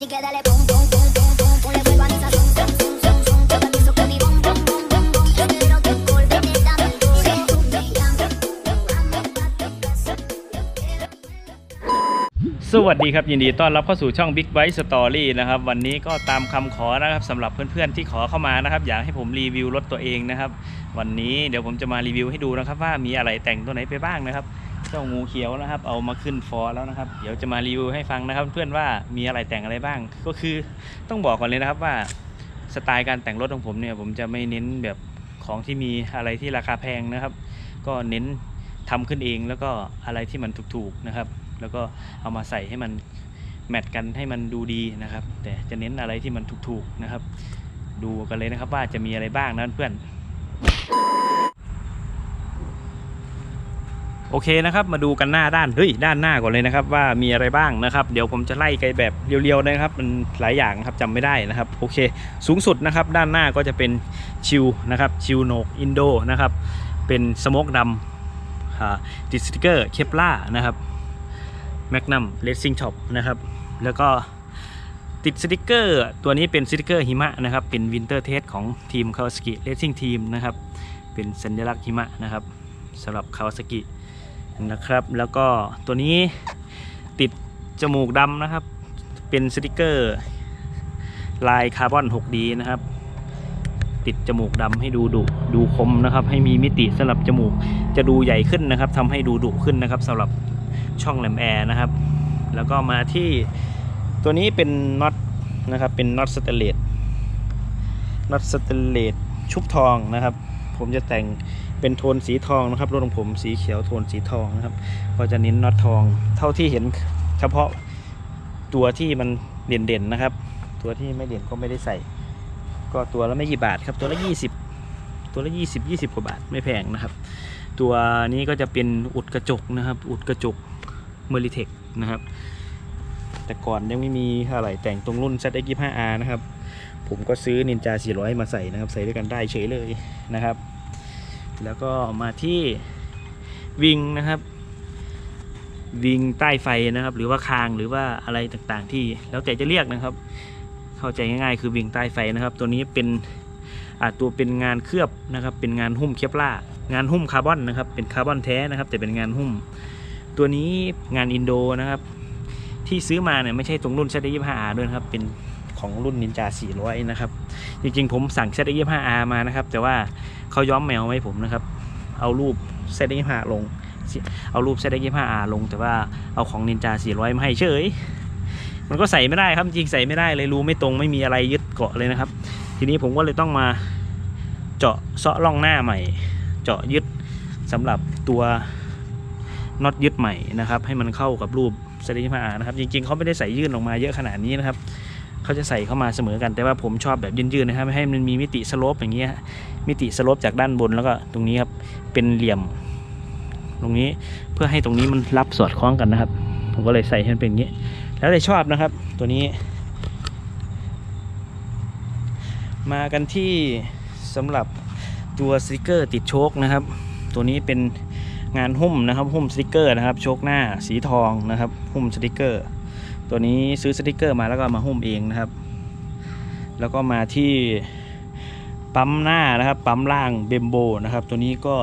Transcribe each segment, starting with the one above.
Así que dale pum pum pum pum pum pum le vuelvo a mi sazón son son son son yo te pienso con mi bom bom bom bom bom yo quiero que volvete dame duro tú me llamas amo a tu casa yo quiero สวัสดีครับยินดีต้อนรับเข้าสู่ช่อง Big Bite Story นะครับวันนี้ก็ตามคำขอนะครับสำหรับเพื่อนๆที่ขอเข้ามานะครับอยากให้ผมรีวิวรถตัวเองนะครับ วันนี้เดี๋ยวผมจะมารีวิวให้ดูนะครับว่ามีอะไรแต่งตัวไหนไปบ้างนะครับ เจ้างูเขียวนะครับ เอามาขึ้นฟอร์แล้วนะครับ เดี๋ยวจะมารีวิวให้ฟังนะครับ เพื่อนว่ามีอะไรแต่งอะไรบ้าง ก็คือต้องบอกก่อนเลยนะครับว่าสไตล์การแต่งรถของผมเนี่ย ผมจะไม่เน้นแบบของที่มีอะไรที่ราคาแพงนะครับ ก็เน้นทำขึ้นเองแล้วก็อะไรที่มันถูกๆนะครับ แล้วก็เอามาใส่ให้มันแมทกันให้มันดูดีนะครับ แต่จะเน้นอะไรที่มันถูกๆนะครับ ดูกันเลยนะครับว่าจะมีอะไรบ้างนะเพื่อน โอเคนะครับ มาดูกันหน้าด้านเฮ้ยด้านหน้าก่อนเลยนะครับ ว่ามีอะไรบ้างนะครับ เดี๋ยวผมจะไล่ไปแบบเรียวๆนะครับ มันหลายอย่างครับจำไม่ได้นะครับ โอเค สูงสุดนะครับ ด้านหน้าก็จะเป็นชิวนะครับ ชิวโนกอินโดนะครับ เป็นสโมกดำติดสติกเกอร์เคปล่านะครับแมกนัมเลสซิ่งช็อปนะครับ แล้วก็ติดสติกเกอร์ ตัวนี้เป็นสติกเกอร์หิมะนะครับ เป็นวินเตอร์เทสของทีมคาวาสกิเลสซิ่งทีมนะครับ เป็นสัญลักษณ์หิมะนะครับสำหรับคาวาสกิ นะครับ แล้วก็ตัวนี้ติดจมูกดำนะครับ เป็นสติกเกอร์ลายคาร์บอน 6D นะครับ ติดจมูกดำให้ดูดุดูคมนะครับ ให้มีมิติสำหรับจมูกจะดูใหญ่ขึ้นนะครับทำให้ดูดุขึ้นนะครับสำหรับช่องแหลมแอร์นะครับ แล้วก็มาที่ตัวนี้เป็นน็อตนะครับ เป็นน็อตสเตนเลสน็อตสเตนเลสชุบทองนะครับ ผมจะแต่ง เป็นโทนสีทองนะครับรถของผมสีเขียวโทนสีทองนะครับ ก็จะเน้นน็อตทอง เท่าที่เห็นเฉพาะตัวที่มันเด่นๆนะครับ ตัวที่ไม่เด่นก็ไม่ได้ใส่ ก็ตัวละไม่กี่บาทครับ ตัวละ 20 ตัวละ 20 20กว่าบาทไม่แพงนะครับ ตัวนี้ก็จะเป็นอุดกระจกนะครับ อุดกระจกเมอริเทคนะครับ แต่ก่อนยังไม่มีอะไรแต่งตรงรุ่น ZX25R นะครับ ผมก็ซื้อ Ninja 400 มาใส่นะครับ ใส่ด้วยกันได้เฉยเลยนะครับ แล้วก็มาที่วิงนะครับวิงใต้ไฟนะครับ หรือว่าคางหรือว่าอะไรต่างๆ ที่แล้วแต่จะเรียกนะครับ เข้าใจง่ายๆ คือวิงใต้ไฟนะครับ ตัวนี้เป็นตัวเป็นงานเคลือบนะครับ เป็นงานหุ้มเคปล่างานหุ้มคาร์บอนนะครับ เป็นคาร์บอนแท้นะครับ แต่เป็นงานหุ้ม ตัวนี้งานอินโดนะครับ ที่ซื้อมาเนี่ยไม่ใช่ตรงรุ่น ZX25R ด้วยนะครับ เป็นของรุ่น Ninja 400 นะครับ จริงๆผมสั่ง ZX25R มานะครับ แต่ว่า เขาย้อมแมวไว้ผมนะครับ เอารูป ZX25R ลง เอารูป ZX25R ลง แต่ว่าเอาของ Ninja 400มาให้เฉย มันก็ใส่ไม่ได้ครับจริงใส่ไม่ได้เลยรูไม่ตรงไม่มีอะไรยึดเกาะเลยนะครับ ทีนี้ผมก็เลยต้องมาเจาะเซาะร่องหน้าใหม่ เจาะยึดสำหรับตัวน็อตยึดใหม่นะครับ ให้มันเข้ากับรูปเซรีมานะครับ จริงๆเขาไม่ได้ใส่ยื่นออกมาเยอะขนาดนี้นะครับเขาจะใส่เข้ามาเสมอกันแต่ว่าผมชอบแบบยืนๆนะครับให้มันมีมิติสโลปอย่างเงี้ย มิติสลปจากด้านบนแล้วก็ตรงนี้ครับเป็นเหลี่ยม ตรงนี้เพื่อให้ตรงนี้มันรับสอดคล้องกันนะครับ ผมก็เลยใส่ให้มันเป็นอย่างนี้ แล้วเลยชอบนะครับ ตัวนี้ มากันที่สำหรับตัวสติกเกอร์ติดโชคนะครับ ตัวนี้เป็นงานหุ้มนะครับหุ้มสติกเกอร์นะครับโชคหน้าสีทองนะครับหุ้มสติกเกอร์ ตัวนี้ซื้อสติกเกอร์มาแล้วก็มาหุ้มเองนะครับ แล้วก็มาที่ ปั๊มหน้านะครับ ปั๊มล่างเบมโบนะครับ ตัวนี้ก็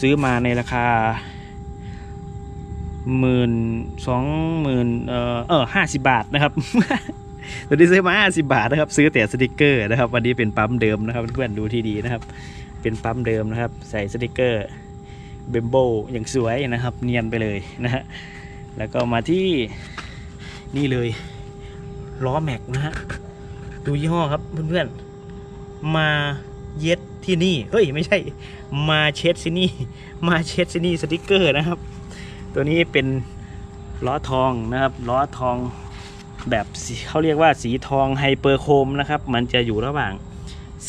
ซื้อมาในราคาหมื่นสองหมื่นเออเออห้าสิบบาทนะครับ ตัวนี้ซื้อมา50บาทนะครับ ซื้อแต่สติกเกอร์นะครับ วันนี้เป็นปั๊มเดิมนะครับ เพื่อนดูที่ดีนะครับ เป็นปั๊มเดิมนะครับ ใส่สติกเกอร์เบมโบอย่างสวยนะครับ เนียนไปเลยนะฮะแล้วก็มาที่นี่เลยล้อแม็กนะฮะดูยี่ห้อครับเพื่อนๆ มาเย็ดที่นี่ เฮ้ย ไม่ใช่ มาเช็ดซินี่ มาเช็ดซินี่สติกเกอร์นะครับ ตัวนี้เป็นล้อทองนะครับ ล้อทองแบบเขาเรียกว่าสีทองไฮเปอร์โคมนะครับ มันจะอยู่ระหว่าง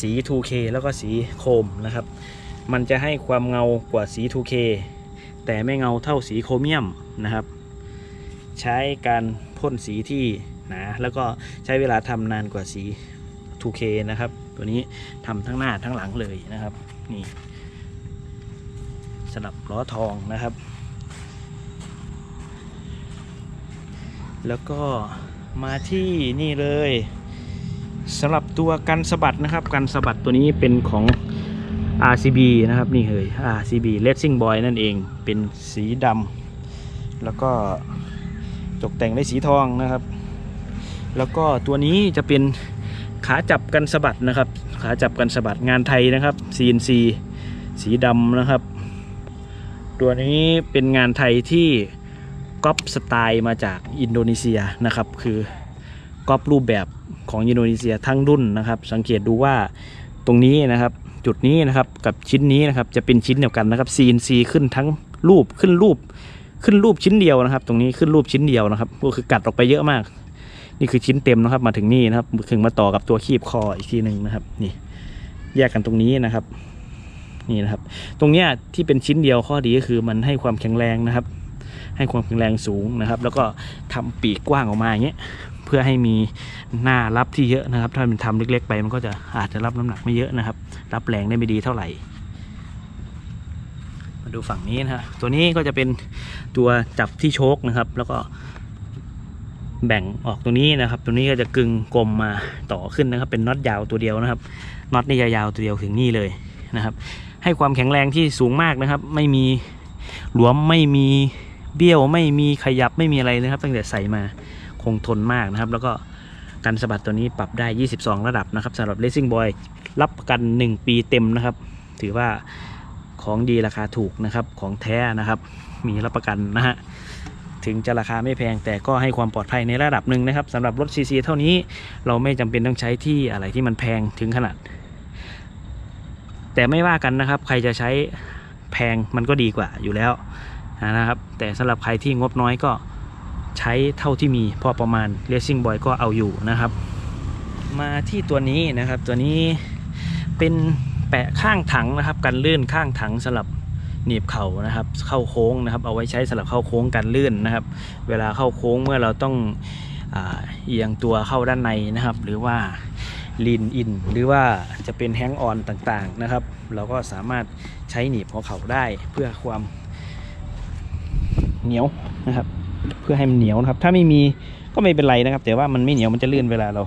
สี 2K แล้วก็สีโคมนะครับ มันจะให้ความเงากว่าสี 2K แต่ไม่เงาเท่าสีโครเมียมนะครับ ใช้การพ่นสีที่หนาแล้วก็ใช้เวลาทำนานกว่าสี 2K นะครับ ตัวนี้ทำทั้งหน้าทั้งหลังเลยนะครับ นี่สลับล้อทองนะครับ แล้วก็มาที่นี่เลยสำหรับตัวกันสะบัดนะครับ กันสะบัดตัวนี้เป็นของ RCB นะครับนี่เลย RCB Racing Boy นั่นเองเป็นสีดำแล้วก็ตกแต่งด้วยสีทองนะครับ แล้วก็ตัวนี้จะเป็น ขาจับกันสะบัดนะครับ ขาจับกันสะบัดงานไทยนะครับ CNC สีดำนะครับ ตัวนี้เป็นงานไทยที่ก๊อปสไตล์มาจากอินโดนีเซียนะครับ คือก๊อปรูปแบบของอินโดนีเซียทั้งรุ่นนะครับ สังเกตดูว่าตรงนี้นะครับจุดนี้นะครับกับชิ้นนี้นะครับจะเป็นชิ้นเดียวกันนะครับ CNC ขึ้นทั้งรูปขึ้นรูปขึ้นรูปชิ้นเดียวนะครับ ตรงนี้ขึ้นรูปชิ้นเดียวนะครับก็คือกัดออกไปเยอะมาก นี่คือชิ้นเต็มนะครับมาถึงนี่นะครับถึงมาต่อกับตัวคีบคออีกทีหนึ่งนะครับ นี่ แยกกันตรงนี้นะครับ นี่นะครับ ตรงเนี้ยที่เป็นชิ้นเดียวข้อดีก็คือมันให้ความแข็งแรงนะครับ ให้ความแข็งแรงสูงนะครับ แล้วก็ทำปีกกว้างออกมาอย่างเงี้ยเพื่อให้มีหน้ารับที่เยอะนะครับ ถ้ามันทำเล็ก ๆ ไปมันก็จะอาจจะรับน้ำหนักไม่เยอะนะครับ รับแรงได้ไม่ดีเท่าไหร่มาดูฝั่งนี้นะฮะตัวนี้ก็จะเป็นตัวจับที่โชคนะครับ แล้วก็ แบ่งออกตรงนี้นะครับตรงนี้ก็จะกึงกลมมาต่อขึ้นนะครับ เป็นน็อตยาวตัวเดียวนะครับน็อตนี่ยาวๆตัวเดียวถึงนี่เลยนะครับ ให้ความแข็งแรงที่สูงมากนะครับ ไม่มีหลวมไม่มีเบี้ยวไม่มีขยับไม่มีอะไรนะครับ ตั้งแต่ใส่มาคงทนมากนะครับ แล้วก็การสะบัดตัวนี้ปรับได้ 22 ระดับนะครับสำหรับ Racing Boy รับประกัน 1 ปีเต็มนะครับ ถือว่าของดีราคาถูกนะครับของแท้นะครับ มีรับประกันนะฮะ ถึงจะราคาไม่แพง แต่ก็ให้ความปลอดภัยในระดับหนึ่งนะครับสำหรับรถซีซีเท่านี้เราไม่จำเป็นต้องใช้ที่อะไรที่มันแพงถึงขนาด แต่ไม่ว่ากันนะครับ ใครจะใช้แพงมันก็ดีกว่าอยู่แล้วนะครับ แต่สำหรับใครที่งบน้อยก็ใช้เท่าที่มีพอประมาณ Racing Boy ก็เอาอยู่นะครับ มาที่ตัวนี้นะครับตัวนี้เป็นแปะข้างถังนะครับ กันลื่นข้างถังสำหรับ หนีบเข่านะครับ เข้าโค้งนะครับ เอาไว้ใช้สำหรับเข้าโค้งกันลื่นนะครับ เวลาเข้าโค้งเมื่อเราต้องอเอียงตัวเข้าด้านในนะครับ หรือว่าลีนอินหรือว่าจะเป็นแฮงออนต่างๆนะครับ เราก็สามารถใช้หนีบหัวเข่าได้เพื่อความเหนียวนะครับ เพื่อให้มันเหนียวนะครับ ถ้าไม่มีก็ไม่เป็นไรนะครับ แต่ว่ามันไม่เหนียวมันจะลื่นเวลาเรา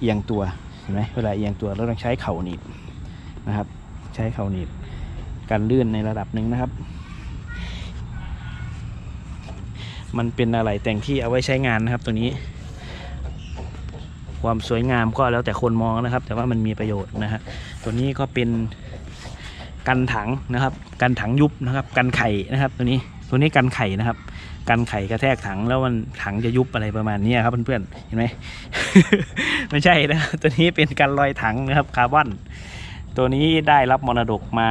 เอียงตัวเห็นไหมเวลาเอียงตัวเราต้องใช้เข่าหนีบนะครับ ใช้เข่าหนีบ การลื่นในระดับหนึ่งนะครับ มันเป็นอะไรแต่งที่เอาไว้ใช้งานนะครับตัวนี้ ความสวยงามก็แล้วแต่คนมองนะครับ แต่ว่ามันมีประโยชน์นะฮะตัวนี้ก็เป็นกันถังนะครับ กันถังยุบนะครับ กันไข่นะครับ ตัวนี้ตัวนี้กันไข่นะครับ กันไข่กระแทกถังแล้วมันถังจะยุบอะไรประมาณนี้ครับเพื่อนๆเห็นไหม ไม่ใช่นะตัวนี้เป็นกันลอยถังนะครับคาร์บอนตัวนี้ได้รับมรดกมา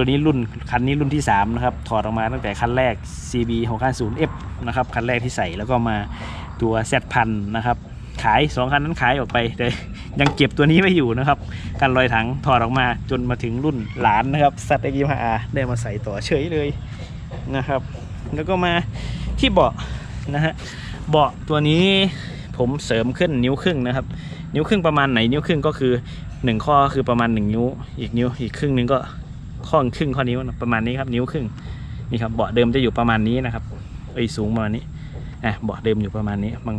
ตัวนี้รุ่นคันนี้รุ่นที่ 3 นะครับ ถอดออกมาตั้งแต่คันแรก CB 650F นะครับ คันแรกที่ใส่แล้วก็มาตัว Z พันนะครับ ขาย 2 คันนั้นขายออกไป แต่ยังเก็บตัวนี้ไว้อยู่นะครับการลอยถังถอดออกมาจนมาถึงรุ่นหลานนะครับซัตเอ็กซ์อาได้มาใส่ต่อเฉยเลยนะครับ แล้วก็มาที่เบาะนะฮะเบาะตัวนี้ผมเสริมขึ้นนิ้วครึ่งนะครับ นิ้วครึ่งประมาณไหนนิ้วครึ่งก็คือหนึ่งข้อคือประมาณหนึ่งนิ้ว อีกนิ้วอีกครึ่งนึงก็ ข้อครึ่งข้อนิ้วประมาณนี้ครับนิ้วครึ่งนี่ครับเบาะเดิมจะอยู่ประมาณนี้นะครับไอ้สูงประมาณนี้อะเบาะเดิมอยู่ประมาณนี้บา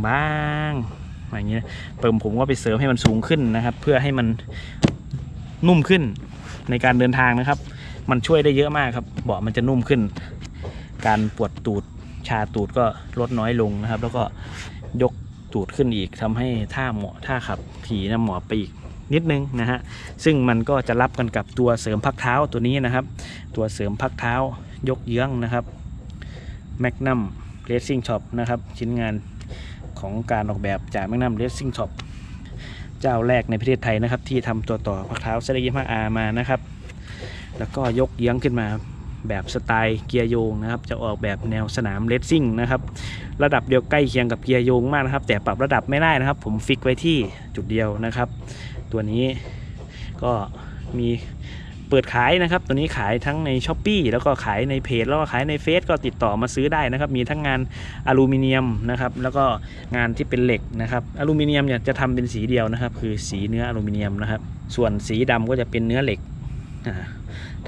งๆอย่างเงี้ยเติมผมก็ไปเสริมให้มันสูงขึ้นนะครับ เพื่อให้มันนุ่มขึ้นในการเดินทางนะครับ มันช่วยได้เยอะมากครับ เบาะมันจะนุ่มขึ้น การปวดตูดชาตูดก็ลดน้อยลงนะครับ แล้วก็ยกตูดขึ้นอีกทำให้ท่าเหมาะท่าขับขี่นะเหมาะไปอีก นิดนึงนะฮะซึ่งมันก็จะรับกันกับตัวเสริมพักเท้าตัวนี้นะครับ ตัวเสริมพักเท้ายกเยื้องนะครับ Magnum Racing Shop นะครับชิ้นงานของการออกแบบจาก Magnum Racing Shop เจ้าแรกในประเทศไทยนะครับ ที่ทำตัวต่อพักเท้าเซเลยี่ห้าอามานะครับ แล้วก็ยกเยื้องขึ้นมาแบบสไตล์เกียร์โยงนะครับ จะออกแบบแนวสนามเลสซิ่งนะครับระดับเดียวใกล้เคียงกับเกียร์โยงมากนะครับ แต่ปรับระดับไม่ได้นะครับ ผมฟิกไว้ที่จุดเดียวนะครับ ตัวนี้ก็มีเปิดขายนะครับ ตัวนี้ขายทั้งใน s h อ p e e แล้วก็ขายในเพจแล้วก็ขายในเฟซก็ติดต่อมาซื้อได้นะครับ มีทั้งงานอลูมิเนียมนะครับแล้วก็งานที่เป็นเหล็กนะครับอลูมิเนียมเนี่ยจะทำเป็นสีเดียวนะครับ คือสีเนื้ออลูมิเนียมนะครับ ส่วนสีดำก็จะเป็นเนื้อเหล็กอ่า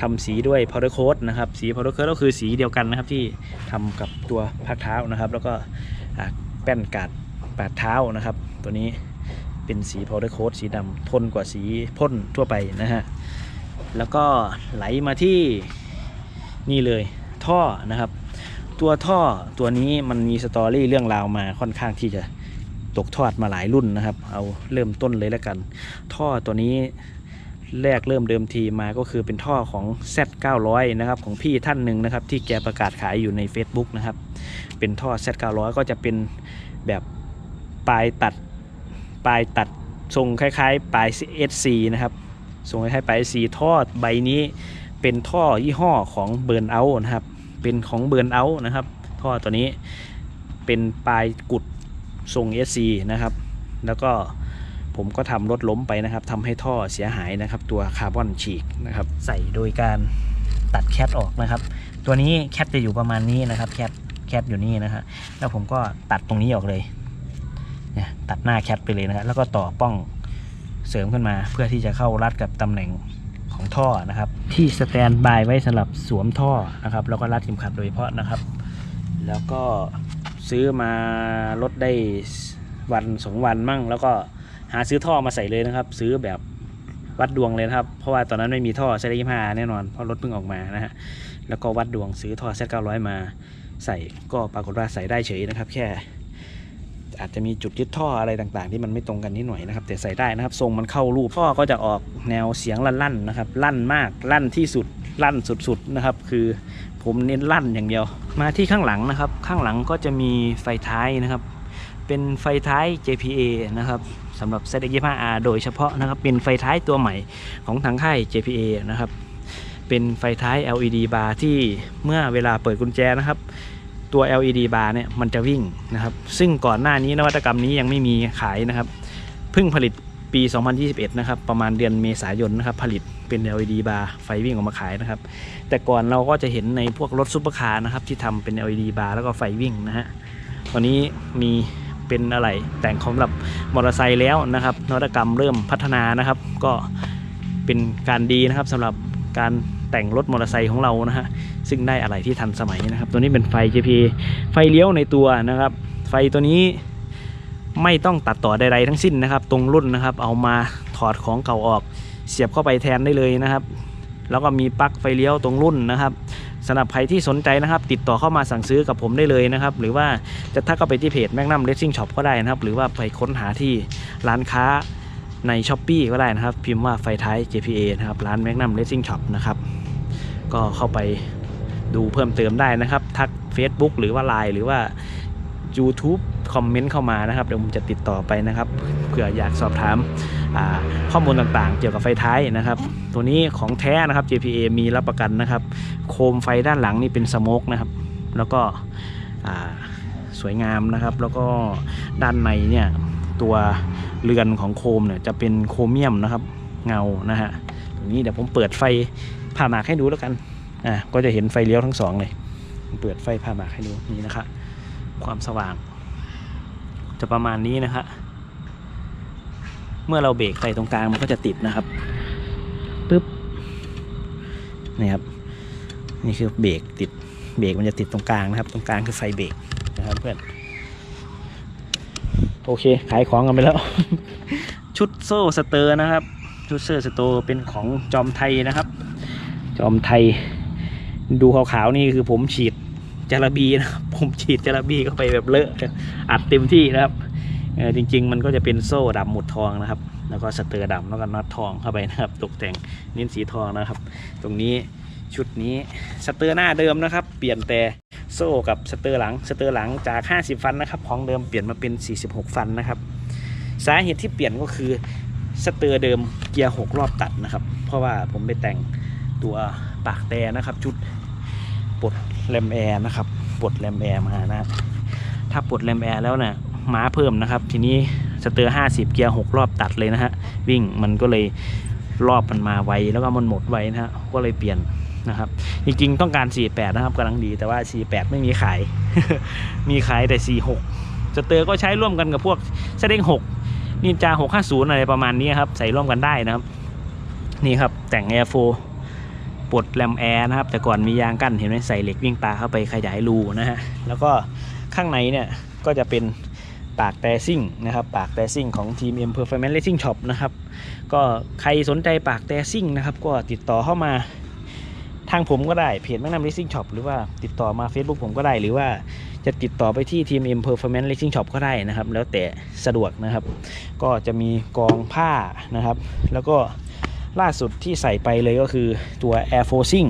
ทำสีด้วย powder coat นะครับสี powder coat ก็คือสีเดียวกันนะครับที่ทำกับตัวพักเท้านะครับ แล้วก็แป้นกัดปาดเท้านะครับ ตัวนี้ เป็นสี powder coat สีดำทนกว่าสีพ่นทั่วไปนะฮะ แล้วก็ไหลมาที่นี่เลยท่อนะครับ ตัวท่อตัวนี้มันมีสตอรี่เรื่องราวมาค่อนข้างที่จะตกทอดมาหลายรุ่นนะครับ เอาเริ่มต้นเลยแล้วกัน ท่อตัวนี้แรกเริ่มเดิมทีมาก็คือเป็นท่อของ Z900 นะครับของพี่ท่านหนึ่งนะครับที่แกประกาศขายอยู่ใน Facebook นะครับ เป็นท่อ Z900 ก็จะเป็นแบบปลายตัด ปลายตัดทรงคล้ายๆ ปลาย SC นะครับทรงคล้ายๆปลาย SC ท่อใบนี้เป็นท่อยี่ห้อของเบิร์นเอาท์นะครับ เป็นของเบิร์นเอาท์นะครับ ท่อตัวนี้เป็นปลายกุดทรง SC นะครับ แล้วก็ผมก็ทำรถล้มไปนะครับทำให้ท่อเสียหายนะครับ ตัวคาร์บอนฉีกนะครับ ใส่โดยการตัดแคทออกนะครับ ตัวนี้แคทจะอยู่ประมาณนี้นะครับ แคทแคทอยู่นี่นะฮะแล้วผมก็ตัดตรงนี้ออกเลย เนี่ยตัดหน้าแคทไปเลยนะครับแล้วก็ต่อป้องเสริมขึ้นมา เพื่อที่จะเข้ารัดกับตำแหน่งของท่อนะครับ ที่สแตนบายไว้สำหรับสวมท่อนะครับแล้วก็รัดเข็มขัดโดยเฉพาะนะครับ แล้วก็ซื้อมาลดได้วันสองวันมั่ง แล้วก็หาซื้อท่อมาใส่เลยนะครับ ซื้อแบบวัดดวงเลยนะครับ เพราะว่าตอนนั้นไม่มีท่อใช้ได้ยี่ห้าแน่นอน เพราะรถเพิ่งออกมานะฮะแล้วก็วัดดวงซื้อท่อเซตเก้าร้อยมาใส่ก็ปรากฏว่าใส่ได้เฉยนะครับ แค่ อาจจะมีจุดยึดท่ออะไรต่างๆ ที่มันไม่ตรงกันนิดหน่อยนะครับแต่ใส่ได้นะครับทรงมันเข้ารูปท่อก็จะออกแนวเสียงลั่นๆนะครับลั่นมากลั่นที่สุดลั่นสุดๆนะครับ คือผมเน้นลั่นอย่างเดียว มาที่ข้างหลังนะครับ ข้างหลังก็จะมีไฟท้ายนะครับ เป็นไฟท้าย JPA นะครับสำหรับ z 2 5 r โดยเฉพาะนะครับเป็นไฟท้ายตัวใหม่ของทางค่าย JPA นะครับเป็นไฟท้าย LED bar ที่เมื่อเวลาเปิดกุญแจนะครับ ตัว LED bar เนี่ยมันจะวิ่งนะครับ ซึ่งก่อนหน้านี้นวัตกรรมนี้ยังไม่มีขายนะครับเพิ่งผลิตปี 2021 นะครับ ประมาณเดือนเมษายนนะครับ ผลิตเป็น LED bar ไฟวิ่งออกมาขายนะครับ แต่ก่อนเราก็จะเห็นในพวกรถซุปเปอร์คาร์นะครับที่ทำเป็น LED bar แล้วก็ไฟวิ่งนะฮะตอนนี้มีเป็นอะไรแต่งสำหรับมอเตอร์ไซค์แล้วนะครับนวัตกรรมเริ่มพัฒนานะครับ ก็เป็นการดีนะครับสำหรับการ แต่งรถมอเตอร์ไซค์ของเรานะฮะซึ่งได้อะไรที่ทันสมัยนะครับ ตัวนี้เป็นไฟ JP ไฟเลี้ยวในตัวนะครับ ไฟตัวนี้ไม่ต้องตัดต่อใดๆทั้งสิ้นนะครับ ตรงรุ่นนะครับ เอามาถอดของเก่าออก เสียบเข้าไปแทนได้เลยนะครับ แล้วก็มีปลั๊กไฟเลี้ยวตรงรุ่นนะครับสำหรับใครที่สนใจนะครับ ติดต่อเข้ามาสั่งซื้อกับผมได้เลยนะครับ หรือว่าจะทักเข้าไปที่เพจแมกนัมเลสซิ่งช็อปก็ได้นะครับ หรือว่าไปค้นหาที่ร้านค้าใน s h อ p e e ก็ได้นะครับ พิมพ์ว่าไฟท้าย JPA นะครับ ร้านแมกนัมเลสซิ่งช็อปนะครับ ก็เข้าไปดูเพิ่มเติมได้นะครับ ทัก Facebook หรือว่า Line หรือว่า YouTube คอมเมนต์เข้ามานะครับเดี๋ยวผมจะติดต่อไปนะครับเผื่ออยากสอบถามาข้อมูลต่างๆ เกี่ยวกับไฟท้ายนะครับ ตัวนี้ของแท้นะครับ JPA มีรับประกันนะครับ โคมไฟด้านหลังนี่เป็นสโมกนะครับ แล้วก็สวยงามนะครับ แล้วก็ด้านในเนี่ยตัวเรือนของโคมเนี่ยจะเป็นโครเมียมนะครับเงานะฮะ นี้เดี๋ยวผมเปิดไฟผ่าหมากให้ดูแล้วกันอะก็จะเห็นไฟเลี้ยวทั้งสองเลยเปิดไฟผ่าหมากให้ดูนี่นะครับความสว่าง จะประมาณนี้นะฮะเมื่อเราเบรกไฟตรงกลางมันก็จะติดนะครับปึ๊บนี่ครับนี่คือเบรกติดเบรกมันจะติดตรงกลางนะครับ ตรงกลางคือไฟเบรกนะครับเพื่อนโอเค ขายของกันไปแล้ว ชุดโซ่สเตอร์นะครับ ชุดเซอร์สโตเป็นของจอมไทยนะครับ จอมไทย ดูขาวๆนี่คือผมฉีดจระบีนะครับผมฉีดจระบีเข้าไปแบบเลอะอัดเต็มที่นะครับเออจริง ๆ มันก็จะเป็นโซ่ดำหมุดทองนะครับ แล้วก็สเตอร์ดำแล้วก็น็อตทองเข้าไปนะครับ ตกแต่งเน้นสีทองนะครับ ตรงนี้ชุดนี้สเตอร์หน้าเดิมนะครับ เปลี่ยนแต่โซ่กับสเตอร์หลังสเตอร์หลังจาก 50 ฟันนะครับของเดิมเปลี่ยนมาเป็น 46 ฟันนะครับ สาเหตุที่เปลี่ยนก็คือ สเตอร์เดิมเกียร์6รอบตัดนะครับ เพราะว่าผมไปแต่งตัวปากแต่นะครับ ชุดปลดแรมแอร์นะครับปลดแรมแอร์มานะถ้าปลดแรมแอร์แล้วเนี่ยม้าเพิ่มนะครับ ทีนี้สเตอร์50เกียร์6รอบตัดเลยนะฮะวิ่งมันก็เลยรอบมันมาไวแล้วก็มันหมดไวนะฮะก็เลยเปลี่ยนนะครับ จริงๆต้องการ 48 นะครับกำลังดีแต่ว่า 48 ไม่มีขาย มีขายแต่ 46สเตอร์ก็ใช้ร่วมกันกับพวกเซเด้ง6 นินจา650 อะไรประมาณนี้ครับ ใส่ร่วมกันได้นะครับ นี่ครับแต่ง Air 4ปลดแรมแอร์นะครับ แต่ก่อนมียางกั้นเห็นไหมใส่เหล็กวิ่งปลาเข้าไปขยายรูนะฮะแล้วก็ข้างในเนี่ยก็จะเป็นปากแต่ซิ่งนะครับ ปากแต่ซิ่งของทีม M Performance Racing Shop นะครับ ก็ใครสนใจปากแต่ซิ่งนะครับ ก็ติดต่อเข้ามาทางผมก็ได้เพจแมกนัม Racing Shop หรือว่าติดต่อมา Facebook ผมก็ได้หรือว่า จะติดต่อไปที่ทีม M Performance Racing Shop ก็ได้นะครับ แล้วแต่สะดวกนะครับ ก็จะมีกองผ้านะครับ แล้วก็ล่าสุดที่ใส่ไปเลยก็คือตัว Air Forcing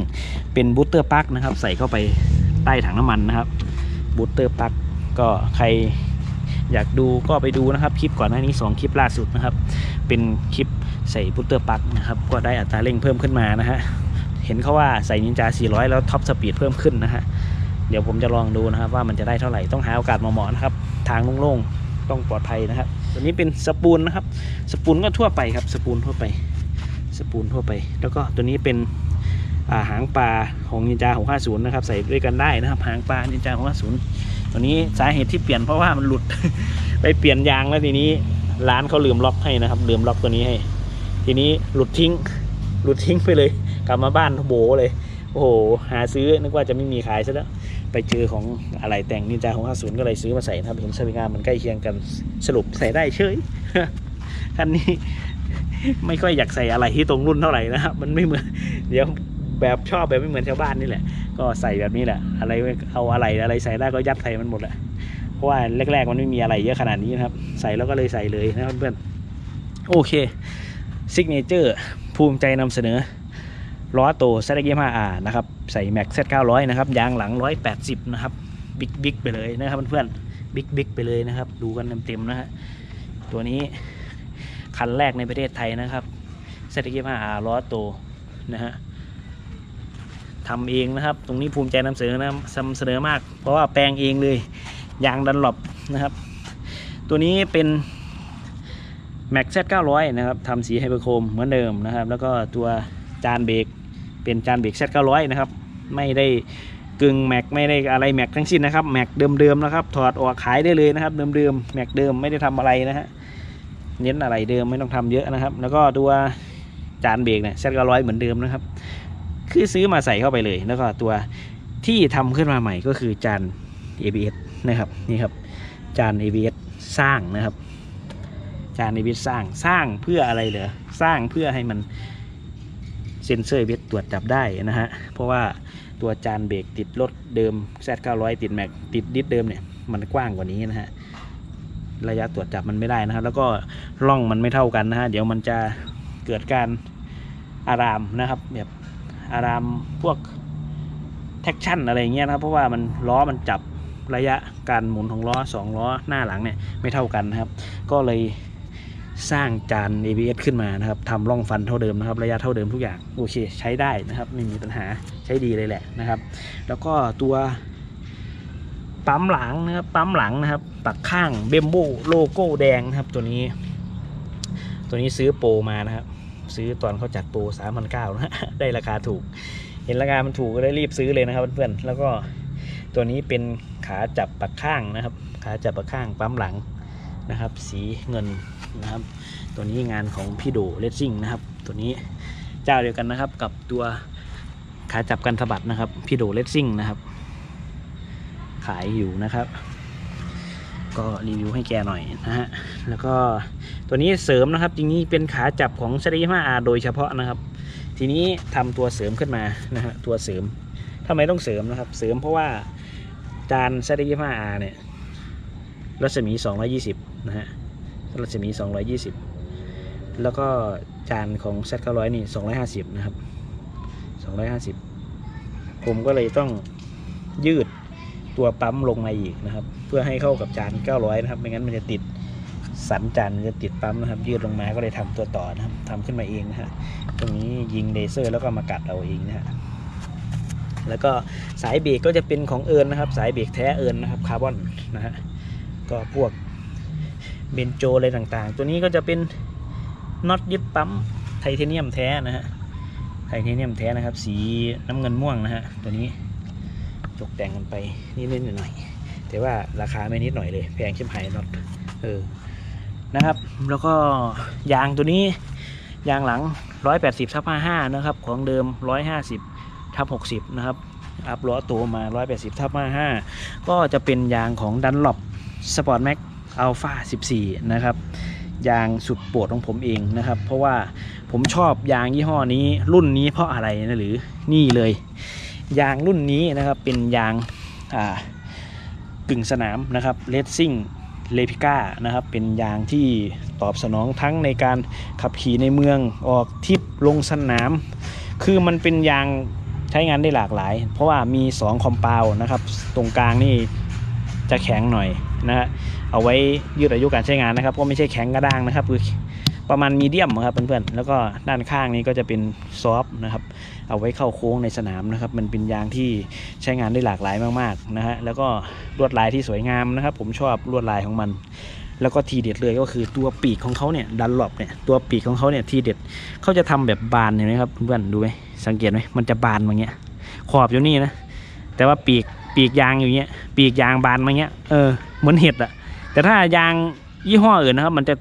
เป็นบูตเตอร์ปลั๊กนะครับ ใส่เข้าไปใต้ถังน้ำมันนะครับบูตเตอร์ปลั๊กก็ใครอยากดูก็ไปดูนะครับ คลิปก่อนหน้านี้ 2 คลิปล่าสุดนะครับ เป็นคลิปใส่บูตเตอร์ปลั๊กนะครับ ก็ได้อัตราเร่งเพิ่มขึ้นมานะฮะเห็นเขาว่าใส่นินจา 400 แล้วท็อปสปีดเพิ่มขึ้นนะฮะ เดี๋ยวผมจะลองดูนะครับ ว่ามันจะได้เท่าไหร่ต้องหาโอกาสเหมาะๆนะครับ ทางโล่งๆต้องปลอดภัยนะครับตัวนี้เป็นสปูลนะครับ สปูลก็ทั่วไปครับ สปูลทั่วไป สปูลทั่วไป แล้วก็ตัวนี้เป็นอาหางปลาของนินจา650นะครับใส่ด้วยกันได้นะครับ หางปลานินจา650ตัวนี้สาเหตุที่เปลี่ยนเพราะว่ามันหลุด ไปเปลี่ยนยางแล้วทีนี้ร้านเขาลืมล็อกให้นะครับ ลืมล็อกตัวนี้ให้ ทีนี้หลุดทิ้ง หลุดทิ้งไปเลย กลับมาบ้านโบเลย โอ้โห หาซื้อนึกว่าจะไม่มีขายซะแล้ว ไปเจอของอะไรแต่งนินจาของ50ก็เลยซื้อมาใส่นะครับเห็นสวิงอาร์มมันใกล้เคียงกันสรุปใส่ได้เฉยคันนี้ไม่ค่อยอยากใส่อะไรที่ตรงรุ่นเท่าไหร่นะครับมันไม่เหมือนเดี๋ยวแบบชอบแบบไม่เหมือนชาวบ้านนี่แหละ ก็ใส่แบบนี้แหละ อะไรเอาอะไรอะไรใส่ได้ก็ยัดใส่มันหมดแหละเพราะว่าแรกๆมันไม่มีอะไรเยอะขนาดนี้นะครับ ใส่แล้วก็เลยใส่เลยนะเพื่อนๆโอเคซิกเนเจอร์ภูมิใจนำเสนอ ล้อโตเซตเกม 5R นะครับใส่แม็กเซต900 นะครับยางหลัง 180 นะครับบิ๊กบิ๊กไปเลยนะครับเพื่อนๆบิ๊กบิ๊กไปเลยนะครับ ดูกันเต็มๆนะฮะตัวนี้คันแรกในประเทศไทยนะครับเซตเกม 5R ล้อโตนะฮะทำเองนะครับ ตรงนี้ภูมิใจนำเสนอนะนำเสนอมาก เพราะว่าแปลงเองเลยยางดันหลบนะครับ ตัวนี้เป็น Max Z 900 นะครับทำสีไฮเปอร์โคมเหมือนเดิมนะครับ แล้วก็ตัวจานเบรก เป็นจานเบรก Z 900นะครับ ไม่ได้กึ่งแม็กไม่ได้อะไรแม็กทั้งสิ้นนะครับแม็กเดิมๆนะครับ ถอดออกขายได้เลยนะครับเดิมๆแม็กเดิมไม่ได้ทำอะไรนะฮะเน้นอะไรเดิมไม่ต้องทำเยอะนะครับ แล้วก็ตัวจานเบรกเนี่ย Z 900เหมือนเดิมนะครับ คือซื้อมาใส่เข้าไปเลย แล้วก็ตัวที่ทำขึ้นมาใหม่ก็คือจาน ABS นะครับนี่ครับจาน ABS สร้างนะครับจาน ABS สร้างสร้างเพื่ออะไรเหรอสร้างเพื่อให้มัน เซ็นเซอร์ ABS ตรวจจับได้นะฮะ เพราะว่าตัวจานเบรกติดรถเดิม Z900 ติดแม็กติดดิสเดิมเนี่ยมันกว้างกว่านี้นะฮะ ระยะตรวจจับมันไม่ได้นะครับ แล้วก็ร่องมันไม่เท่ากันนะฮะ เดี๋ยวมันจะเกิดการอารามนะครับแบบอารามพวกแท็กชั่นอะไรเงี้ยนะครับ เพราะว่ามันล้อมันจับระยะการหมุนของล้อสองล้อหน้าหลังเนี่ยไม่เท่ากันนะครับ ก็เลย สร้างจาน ABS ขึ้นมานะครับทำร่องฟันเท่าเดิมนะครับ ระยะเท่าเดิมทุกอย่างโอเค ใช้ได้นะครับ ไม่มีปัญหาใช้ดีเลยแหละนะครับ แล้วก็ตัวปั๊มหลังนะครับปั๊มหลังนะครับ ปักข้างเบมโบโลโก้แดงนะครับ ตัวนี้ ตัวนี้ซื้อโปรมานะครับ ซื้อตอนเขาจัดโปร3 9 0 0นะได้ราคาถูก เห็นราคามันถูกก็เลยรีบซื้อเลยนะครับเพื่อนๆแล้วก็ตัวนี้เป็นขาจับปักข้างนะครับ ขาจับปักข้างปั๊มหลัง นะครับ สีเงินนะครับ ตัวนี้งานของพี่โดเลสซิ่งนะครับ ตัวนี้เจ้าเดียวกันนะครับ กับตัวขาจับกันสะบัดนะครับ พี่โดเลสซิ่งนะครับ ขายอยู่นะครับ ก็รีวิวให้แกหน่อยนะฮะแล้วก็ตัวนี้เสริมนะครับจริงๆเป็นขาจับของเซรีมาอาโดยเฉพาะนะครับ ทีนี้ทำตัวเสริมขึ้นมานะฮะตัวเสริมทำไมต้องเสริมนะครับ เสริมเพราะว่าจานเซรีมาอาเนี่ยรัศมี 220 นะฮะรัศมี 220 แล้วก็จานของ Z900 นี่ 250 นะครับ 250 ผมก็เลยต้องยืดตัวปั๊มลงมาอีกนะครับ เพื่อให้เข้ากับจาน 900 นะครับ ไม่งั้นมันจะติดสันจานมันจะติดปั๊มนะครับ ยืดลงมาก็เลยทำตัวต่อนะครับทำขึ้นมาเองนะฮะตรงนี้ยิงเลเซอร์แล้วก็มากัดเอาเองนะฮะแล้วก็สายเบรกก็จะเป็นของเอิญนะครับ สายเบรกแท้เอิญนะครับคาร์บอนนะฮะก็พวก เบนโจอะไรต่างๆ ตัวนี้ก็จะเป็นน็อตยึดปั๊มไทเทเนียมแท้นะฮะ ไทเทเนียมแท้นะครับ สีน้ำเงินม่วงนะฮะ ตัวนี้ตกแต่งกันไปนิดๆหน่อยๆแต่ว่าราคาไม่นิดหน่อยเลย แพงชิบหายน็อตเออนะครับ แล้วก็ยางตัวนี้ ยางหลัง 180ทับ55 นะครับ ของเดิม 150ทับ60 นะครับ อัพล้อตัวมา 180ทับ55 ก็จะเป็นยางของดันล o ปสปอร์ตแม็ก Alpha 14 นะครับยางสุดโปรดของผมเองนะครับ เพราะว่าผมชอบยางยี่ห้อนี้รุ่นนี้เพราะอะไรนะหรือนี่เลย ยางรุ่นนี้นะครับเป็นยางกึ่งสนามนะครับเลสซิ่งเลพิก้านะครับเป็นยางที่ตอบสนองทั้งในการขับขี่ในเมืองออกทริปลงสนาม คือมันเป็นยางใช้งานได้หลากหลาย เพราะว่ามี 2 คอมเปาวนะครับ ตรงกลางนี่จะแข็งหน่อยนะฮะ เอาไว้ยืดอายุการใช้งานนะครับก็ไม่ใช่แข็งกระด้างนะครับคือประมาณมีเดียมครับเพื่อนๆแล้วก็ด้านข้างนี้ก็จะเป็นซอฟต์นะครับเอาไว้เข้าโค้งในสนามนะครับ มันเป็นยางที่ใช้งานได้หลากหลายมากๆนะฮะแล้วก็ลวดลายที่สวยงามนะครับ ผมชอบลวดลายของมัน แล้วก็ทีเด็ดเลยก็คือตัวปีกของเขาเนี่ยดันหลบเนี่ยตัวปีกของเขาเนี่ยทีเด็ดเขาจะทำแบบบานเห็นไหมครับเพื่อนๆดูไหมสังเกตไหมมันจะบานมางเงี้ยขอบอยู่นี่นะแต่ว่าปีกปีกยางอยู่เงี้ยปีกยางบานมาเงี้ยเออเหมือนเห็ดอะ แต่ถ้ายางยี่ห้ออื่นนะครับ มันจะ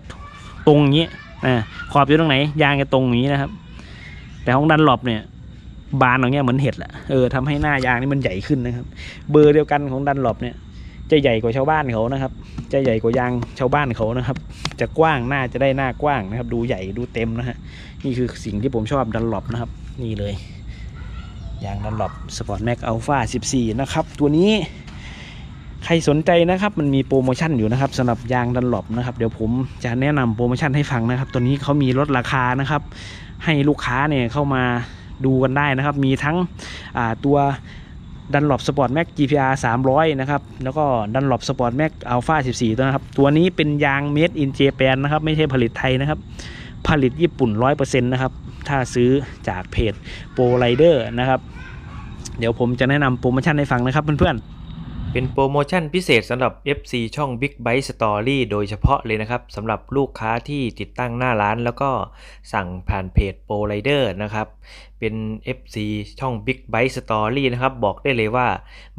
ตรงอย่างงี้อ่าขอบอยู่ตรงไหน ยางจะตรงอย่างนี้นะครับ แต่ของดันหลบเนี่ย บานอย่างเงี้ยเหมือนเห็ดแหละเออทำให้หน้ายางนี่มันใหญ่ขึ้นนะครับ เบอร์เดียวกันของดันหลบเนี่ย จะใหญ่กว่าชาวบ้านเขานะครับ จะใหญ่กว่ายางชาวบ้านเขานะครับ จะกว้างหน้าจะได้หน้ากว้างนะครับ ดูใหญ่ดูเต็มนะฮะนี่คือสิ่งที่ผมชอบดันหลบนะครับ นี่เลยยางดันหลบสปอร์ตแม็กอัลฟา14 นะครับ ตัวนี้ ใครสนใจนะครับมันมีโปรโมชั่นอยู่นะครับสำหรับยางดันหลบนะครับเดี๋ยวผมจะแนะนำโปรโมชั่นให้ฟังนะครับ ตัวนี้เขามีลดราคานะครับ ให้ลูกค้าเนี่ยเข้ามาดูกันได้นะครับ มีทั้งตัวดันหลบสปอร์ตแม็ก GPR 300 นะครับ แล้วก็ดันหลบสปอร์ตแม็กอัลฟา14 ตัวนะครับ ตัวนี้เป็นยางเมดอินเจแปนนะครับ ไม่ใช่ผลิตไทยนะครับ ผลิตญี่ปุ่น 100%นะครับ ถ้าซื้อจากเพจโปรไ i เดอร์นะครับ เดี๋ยวผมจะแนะนำโปรโมชั่นให้ฟังนะครับเพื่อนๆ เป็นโปรโมชั่นพิเศษสำหรับ FC ช่อง Big Bite Story โดยเฉพาะเลยนะครับสำหรับลูกค้าที่ติดตั้งหน้าร้าน แล้วก็สั่งผ่านเพจ Pro Rider นะครับ เป็น FC ช่อง Big Bite Story นะครับบอกได้เลยว่า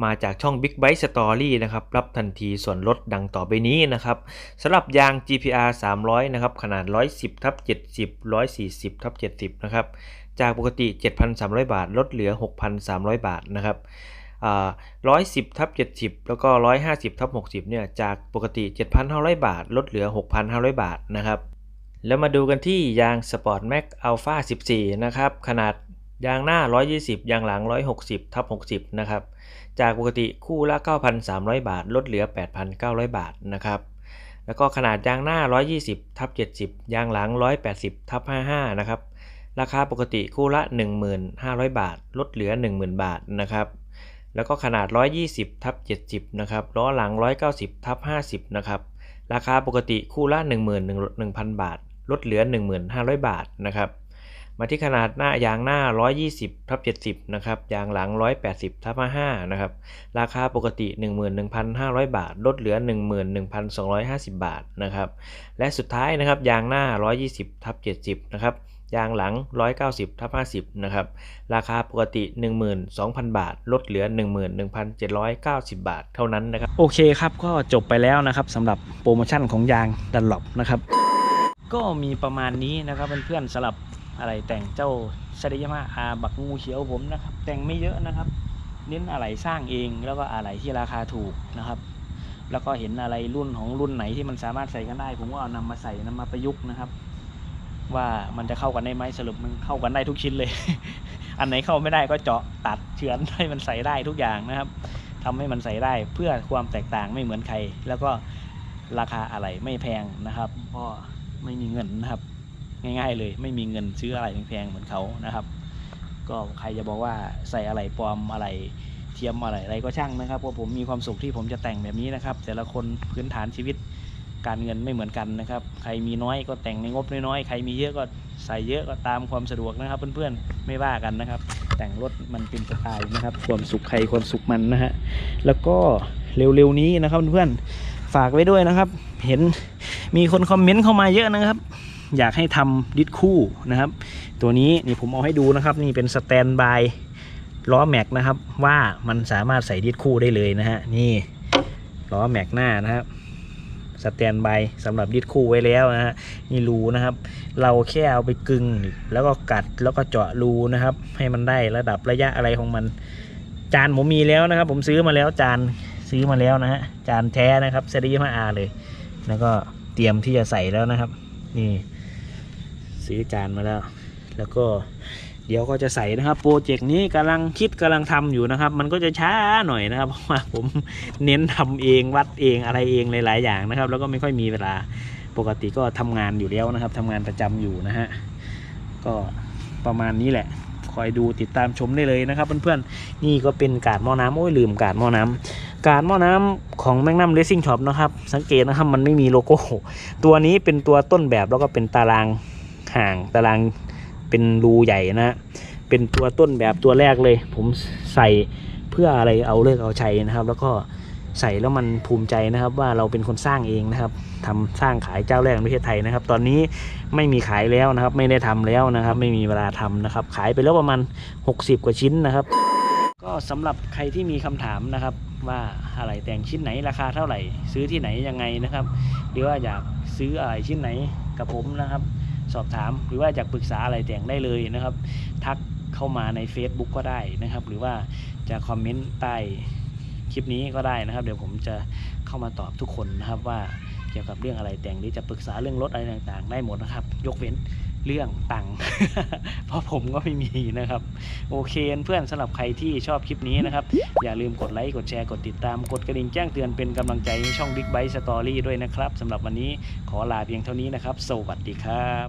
มาจากช่อง Big Bite Story นะครับรับทันทีส่วนลดดังต่อไปนี้นะครับสำหรับยาง GPR 300 นะครับ ขนาด 110ทับ70 140ทับ70 นะครับ จากปกติ 7,300 บาท ลดเหลือ 6,300 บาทนะครับ ร้อยสิบทับเจ็ดสิบแล้วก็ร้อยห้าสิบทับหกสิบเนี่ยจากปกติเจ็ดพันห้าร้อยบาท ลดเหลือหกพันห้าร้อยบาทนะครับ แล้วมาดูกันที่ยางสปอร์ตแม็กอัลฟาสิบสี่นะครับ ขนาดยางหน้า 120 ยางหลัง 160ทับ60 นะครับ จากปกติคู่ละ 9,300 บาท ลดเหลือ 8,900 บาทนะครับ แล้วก็ขนาดยางหน้า 120ทับ70 ยางหลัง 180ทับ55 นะครับ ราคาปกติคู่ละ 15,000บาท ลดเหลือ 10,000 บาทนะครับ แล้วก็ขนาด 120ทับ70 นะครับล้อหลัง 190ทับ50 นะครับ ราคาปกติคู่ละ 11,000 บาท ลดเหลือ 1,500 บาทนะครับ มาที่ขนาดหน้ายางหน้า 120ทับ70 นะครับ ยางหลัง 180ทับ55นะครับ ราคาปกติ 11,500 บาท ลดเหลือ 11,250 บาทนะครับ และสุดท้ายนะครับ ยางหน้า 120ทับ70 นะครับ ยางหลัง 190ทับ50 นะครับ ราคาปกติ 12,000 บาท ลดเหลือ 11,790 บาทเท่านั้นนะครับ โอเคครับ ก็จบไปแล้วนะครับสำหรับโปรโมชั่นของยางดันหลบนะครับ ก็มีประมาณนี้นะครับเพื่อนๆสำหรับอะไรแต่งเจ้าซาดิยามาอาบักงูเขียวผมนะครับ แต่งไม่เยอะนะครับ เน้นอะไรสร้างเองแล้วก็อะไรที่ราคาถูกนะครับ แล้วก็เห็นอะไรรุ่นของรุ่นไหนที่มันสามารถใส่กันได้ ผมก็เอานำมาใส่นำมาประยุกต์นะครับ ว่ามันจะเข้ากันได้ไหมสรุปมันเข้ากันได้ทุกชิ้นเลย อันไหนเข้าไม่ได้ก็เจาะตัดเฉือนให้มันใส่ได้ทุกอย่างนะครับทำให้มันใส่ได้เพื่อความแตกต่างไม่เหมือนใคร แล้วก็ราคาอะไรไม่แพงนะครับเพราะไม่มีเงินนะครับ ง่าย ๆ เลย ไม่มีเงินซื้ออะไรแพงๆเหมือนเขานะครับ ก็ใครจะบอกว่าใส่อะไรปลอมอะไรเทียมอะไรอะไรก็ช่างนะครับเพราะผมมีความสุขที่ผมจะแต่งแบบนี้นะครับ แต่ละคนพื้นฐานชีวิต การเงินไม่เหมือนกันนะครับ ใครมีน้อยก็แต่งในงบน้อยๆ ใครมีเยอะก็ใส่เยอะก็ตามความสะดวกนะครับ เพื่อนๆ ไม่ว่ากันนะครับ แต่งรถมันเป็นสไตล์นะครับ ความสุขใครความสุขมันนะฮะ แล้วก็เร็วๆนี้นะครับเพื่อนๆ ฝากไว้ด้วยนะครับ เห็นมีคนคอมเมนต์เข้ามาเยอะนะครับ อยากให้ทำดิสคู่นะครับ ตัวนี้นี่ผมเอาให้ดูนะครับ นี่เป็นสแตนบายล้อแม็กนะครับ ว่ามันสามารถใส่ดิสคู่ได้เลยนะฮะ นี่ล้อแม็กหน้านะครับ สแตนบายสำหรับดิสคู่ไว้แล้วนะฮะนี่รูนะครับ เราแค่เอาไปกึงแล้วก็กัดแล้วก็เจาะรูนะครับ ให้มันได้ระดับระยะอะไรของมัน จานผมมีแล้วนะครับ ผมซื้อมาแล้วจานซื้อมาแล้วนะฮะจานแท้นะครับเซรีมาอาเลย แล้วก็เตรียมที่จะใส่แล้วนะครับ นี่ ซื้อจานมาแล้ว แล้วก็ เดี๋ยวก็จะใส่นะครับโปรเจกต์นี้กำลังคิดกำลังทำอยู่นะครับ มันก็จะช้าหน่อยนะครับ เพราะว่าผมเน้นทำเองวัดเองอะไรเองหลาย ๆ อย่างนะครับ แล้วก็ไม่ค่อยมีเวลาปกติก็ทำงานอยู่แล้วนะครับทำงานประจำอยู่นะฮะก็ประมาณนี้แหละคอยดูติดตามชมได้เลยนะครับเพื่อนๆนี่ก็เป็นกาดหม้อน้ำโอ้ยลืมกาดหม้อน้ำกาดหม้อน้ำของแมกนัมเลสซิ่งช็อปนะครับ สังเกตนะครับมันไม่มีโลโก้ ตัวนี้เป็นตัวต้นแบบแล้วก็เป็นตารางห่างตาราง เป็นรูใหญ่นะฮะเป็นตัวต้นแบบตัวแรกเลย ผมใส่เพื่ออะไรเอาเลิกเอาชัยนะครับ แล้วก็ใส่แล้วมันภูมิใจนะครับว่าเราเป็นคนสร้างเองนะครับทำสร้างขายเจ้าแรกในประเทศไทยนะครับ ตอนนี้ไม่มีขายแล้วนะครับ ไม่ได้ทำแล้วนะครับ ไม่มีเวลาทำนะครับ ขายไปแล้วประมาณ 60 กว่าชิ้นนะครับ ก็สำหรับใครที่มีคำถามนะครับว่าอะไรแต่งชิ้นไหนราคาเท่าไหร่ ซื้อที่ไหนยังไงนะครับ หรือว่าอยากซื้ออะไรชิ้นไหนกับผมนะครับ สอบถาม หรือว่าอยากปรึกษาอะไรแต่งได้เลยนะครับ ทักเข้ามาใน Facebook ก็ได้นะครับ หรือว่าจะคอมเมนต์ใต้คลิปนี้ก็ได้นะครับ เดี๋ยวผมจะเข้ามาตอบทุกคนนะครับว่าเกี่ยวกับเรื่องอะไรแต่งหรือจะปรึกษาเรื่องรถอะไรต่างๆ ได้หมดนะครับ ยกเว้นเรื่องตังค์เพราะผมก็ไม่มีนะครับ โอเคเพื่อนสำหรับใครที่ชอบคลิปนี้นะครับ อย่าลืมกดไลค์กดแชร์กดติดตามกดกระดิ่งแจ้งเตือนเป็นกำลังใจให้ช่อง Big Bite Story ด้วยนะครับสำหรับวันนี้ขอลาเพียงเท่านี้นะครับ สวัสดีครับ